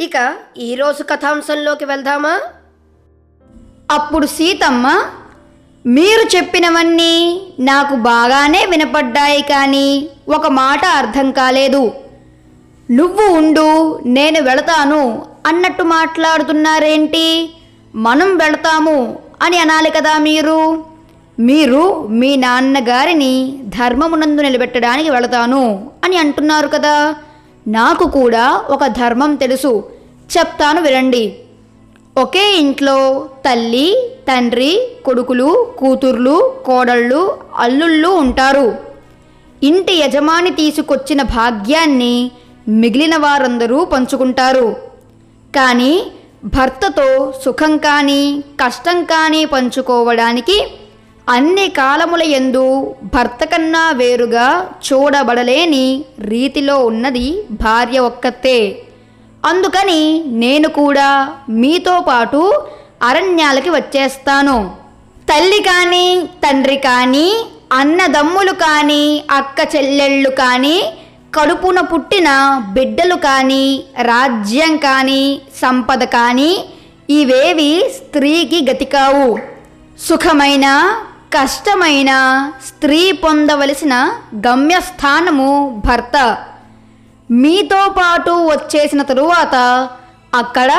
ఇక ఈరోజు కథాంశంలోకి వెళ్దామా? అప్పుడు సీతమ్మ మీరు చెప్పినవన్నీ నాకు బాగానే వినపడ్డాయి కానీ ఒక మాట అర్థం కాలేదు. నువ్వు ఉండు నేను వెళతాను అన్నట్టు మాట్లాడుతున్నారేంటి? మనం వెళతాము అని అనాలి కదా మీరు? మీరు మీ నాన్నగారిని ధర్మమునందు నిలబెట్టడానికి వెళతాను అని అంటున్నారు కదా. నాకు కూడా ఒక ధర్మం తెలుసు. చెప్తాను వినండి. ఒకే ఇంట్లో తల్లి తండ్రి కొడుకులు కూతుర్లు కోడళ్ళు అల్లుళ్ళు ఉంటారు. ఇంటి యజమాని తీసుకొచ్చిన భాగ్యాన్ని మిగిలిన వారందరూ పంచుకుంటారు. కానీ భర్తతో సుఖం కానీ కష్టం కానీ పంచుకోవడానికి అన్ని కాలముల యందు భర్త కన్నా వేరుగా చూడబడలేని రీతిలో ఉన్నది భార్య ఒక్కతే. అందుకని నేను కూడా మీతో పాటు అరణ్యాలకి వచ్చేస్తాను. తల్లి కానీ తండ్రి కానీ అన్నదమ్ములు కానీ అక్క చెల్లెళ్ళు కానీ కడుపున పుట్టిన బిడ్డలు కానీ రాజ్యం కానీ సంపద కానీ ఇవేవి స్త్రీకి గతి కావు. సుఖమైన కష్టమైన స్త్రీ పొందవలసిన గమ్యస్థానము భర్త. మీతో పాటు వచ్చేసిన తరువాత అక్కడ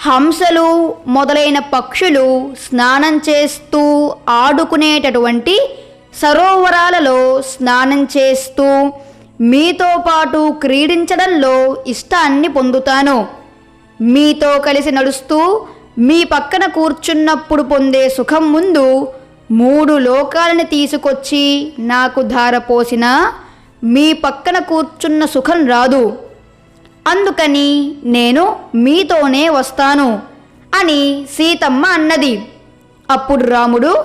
హంసలు మొదలైన పక్షులు స్నానం చేస్తూ ఆడుకునేటటువంటి సరోవరాలలో స్నానం చేస్తూ మీతో పాటు క్రీడించడంలో ఇష్టాన్ని పొందుతాను. మీతో కలిసి నడుస్తూ మీ పక్కన కూర్చున్నప్పుడు పొందే సుఖం ముందు మూడు లోకాలని తీసుకొచ్చి నాకు ధారపోసిన మీ పక్కన కూర్చున్న సుఖం రాదు. అందుకని నేను మీతోనే వస్తాను అని సీతమ్మ అన్నది. అప్పుడు రాముడు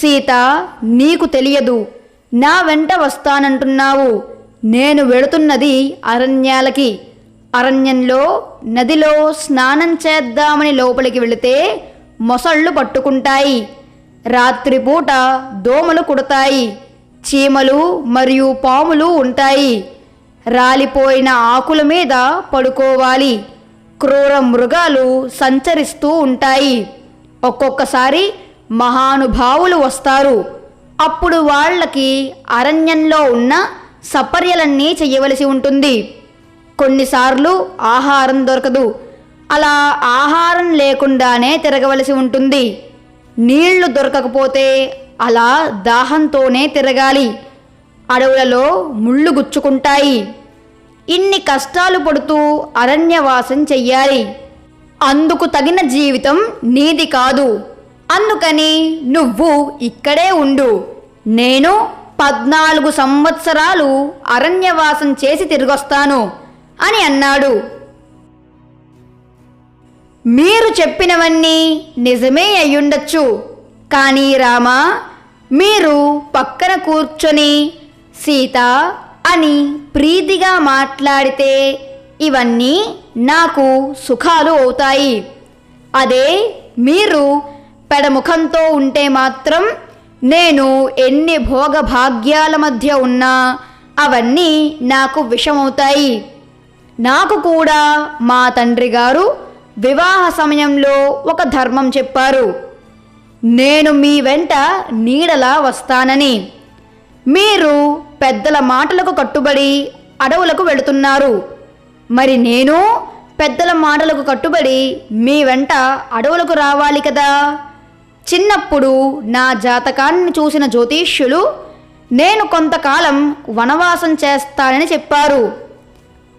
సీత నీకు తెలియదు. నా వెంట వస్తానంటున్నావు. నేను వెళుతున్నది అరణ్యాలకి. అరణ్యంలో నదిలో స్నానం చేద్దామని లోపలికి వెళితే మొసళ్ళు పట్టుకుంటాయి. రాత్రిపూట దోమలు కుడతాయి. చీమలు మరియు పాములు ఉంటాయి. రాలిపోయిన ఆకుల మీద పడుకోవాలి. క్రూర మృగాలు సంచరిస్తూ ఉంటాయి. ఒక్కొక్కసారి మహానుభావులు వస్తారు. అప్పుడు వాళ్ళకి అరణ్యంలో ఉన్న సపర్యలన్నీ చేయవలసి ఉంటుంది. కొన్నిసార్లు ఆహారం దొరకదు. అలా ఆహారం లేకుండానే తిరగవలసి ఉంటుంది. నీళ్ళు దొరకకపోతే అలా దాహంతోనే తిరగాలి. అడవులలో ముళ్ళు గుచ్చుకుంటాయి. ఇన్ని కష్టాలు పడుతూ అరణ్యవాసం చెయ్యాలి. అందుకు తగిన జీవితం నీది కాదు. అందుకని నువ్వు ఇక్కడే ఉండు. నేను పద్నాలుగు సంవత్సరాలు అరణ్యవాసం చేసి తిరిగొస్తాను అని అన్నాడు. మీరు చెప్పినవన్నీ నిజమే అయ్యుండొచ్చు. కానీ రామా మీరు పక్కన కూర్చొని సీత అని ప్రీతిగా మాట్లాడితే ఇవన్నీ నాకు సుఖాలు అవుతాయి. అదే మీరు పెడముఖంతో ఉంటే మాత్రం నేను ఎన్ని భోగభాగ్యాల మధ్య ఉన్నా అవన్నీ నాకు విషమవుతాయి. నాకు కూడా మా తండ్రి గారు వివాహ సమయంలో ఒక ధర్మం చెప్పారు. నేను మీ వెంట నీడలా వస్తానని. మీరు పెద్దల మాటలకు కట్టుబడి అడవులకు వెళుతున్నారు. మరి నేను పెద్దల మాటలకు కట్టుబడి మీ వెంట అడవులకు రావాలి కదా? చిన్నప్పుడు నా జాతకాన్ని చూసిన జ్యోతిష్యులు నేను కొంతకాలం వనవాసం చేస్తానని చెప్పారు.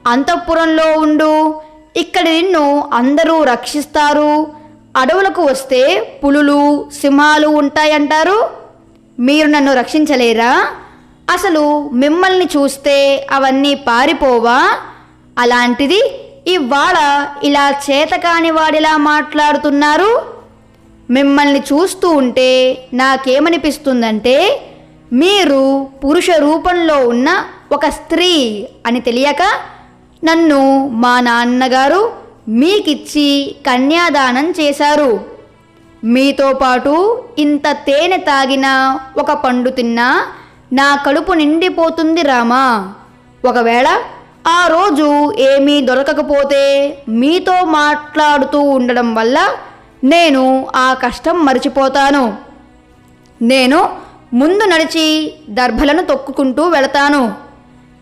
అంతఃపురంలో ఉండు ఇక్కడ నిన్ను అందరూ రక్షిస్తారు. అడవులకు వస్తే పులులు సింహాలు ఉంటాయంటారు. మీరు నన్ను రక్షించలేరా? అసలు మిమ్మల్ని చూస్తే అవన్నీ పారిపోవా? అలాంటిది ఇవాళ ఇలా చేతకాని వాడిలా మాట్లాడుతున్నారు. మిమ్మల్ని చూస్తూ ఉంటే నాకేమనిపిస్తుందంటే మీరు పురుష రూపంలో ఉన్న ఒక స్త్రీ అని తెలియక నన్ను మా నాన్నగారు మీకిచ్చి కన్యాదానం చేశారు. మీతో పాటు ఇంత తేనె తాగిన ఒక పండు తిన్నా నా కడుపు నిండిపోతుంది రామా. ఒకవేళ ఆ రోజు ఏమీ దొరకకపోతే మీతో మాట్లాడుతూ ఉండడం వల్ల నేను ఆ కష్టం మర్చిపోతాను. నేను ముందు నడిచి దర్భలను తొక్కుకుంటూ వెళతాను.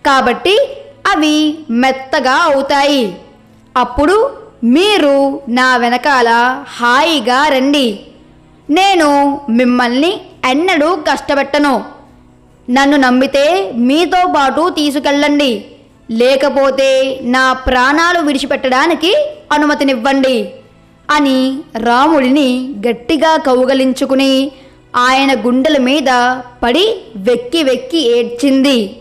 కాబట్టి అవి మెత్తగా అవుతాయి. అప్పుడు మీరు నా వెనకాల హాయిగా రండి. నేను మిమ్మల్ని ఎన్నడూ కష్టపెట్టను. నన్ను నమ్మితే మీతో పాటు తీసుకెళ్ళండి. లేకపోతే నా ప్రాణాలు విడిచిపెట్టడానికి అనుమతినివ్వండి అని రాముడిని గట్టిగా కౌగలించుకుని ఆయన గుండెల మీద పడి వెక్కి వెక్కి ఏడ్చింది.